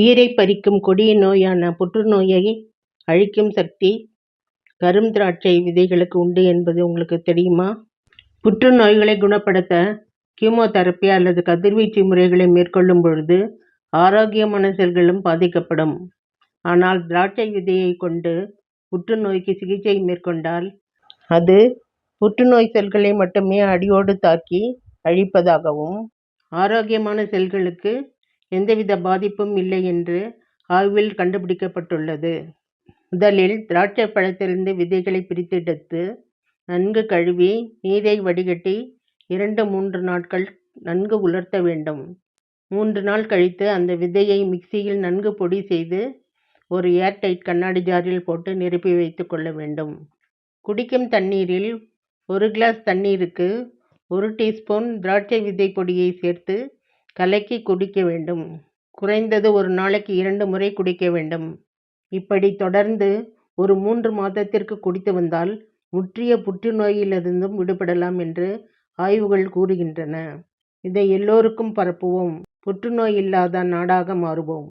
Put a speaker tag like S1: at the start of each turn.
S1: உயிரைப் பறிக்கும் கொடிய நோயான புற்றுநோயை அழிக்கும் சக்தி கரும் திராட்சை விதைகளுக்கு உண்டு என்பது உங்களுக்கு தெரியுமா? புற்றுநோய்களை குணப்படுத்த கீமோதெரப்பி அல்லது கதிர்வீச்சு முறைகளை மேற்கொள்ளும் பொழுது ஆரோக்கியமான செல்களும் பாதிக்கப்படும். ஆனால் திராட்சை விதையைக் கொண்டு புற்றுநோய்க்கு சிகிச்சை மேற்கொண்டால் அது புற்றுநோய் செல்களை மட்டுமே அடியோடு தாக்கி அழிப்பதாகவும் ஆரோக்கியமான செல்களுக்கு எந்தவித பாதிப்பும் இல்லை என்று ஆய்வில் கண்டுபிடிக்கப்பட்டுள்ளது. முதலில் திராட்சைப் பழத்திலிருந்து விதைகளை பிரித்தெடுத்து நன்கு கழுவி நீரை வடிகட்டி இரண்டு மூன்று நாட்கள் நன்கு உலர்த்த வேண்டும். மூன்று நாள் கழித்து அந்த விதையை மிக்சியில் நன்கு பொடி செய்து ஒரு ஏர்டைட் கண்ணாடி ஜாரில் போட்டு நிரப்பி வைத்துக் கொள்ள வேண்டும். குடிக்கும் தண்ணீரில் ஒரு கிளாஸ் தண்ணீருக்கு ஒரு டீஸ்பூன் திராட்சை விதை பொடியை சேர்த்து கலக்கி குடிக்க வேண்டும். குறைந்தது ஒரு நாளைக்கு இரண்டு முறை குடிக்க வேண்டும். இப்படி தொடர்ந்து ஒரு மூன்று மாதத்திற்கு குடித்து வந்தால் முற்றிய புற்றுநோயிலிருந்தும் விடுபடலாம் என்று ஆய்வுகள் கூறுகின்றன. இதை எல்லோருக்கும் பரப்புவோம். புற்றுநோய் இல்லாத நாடாக மாறுவோம்.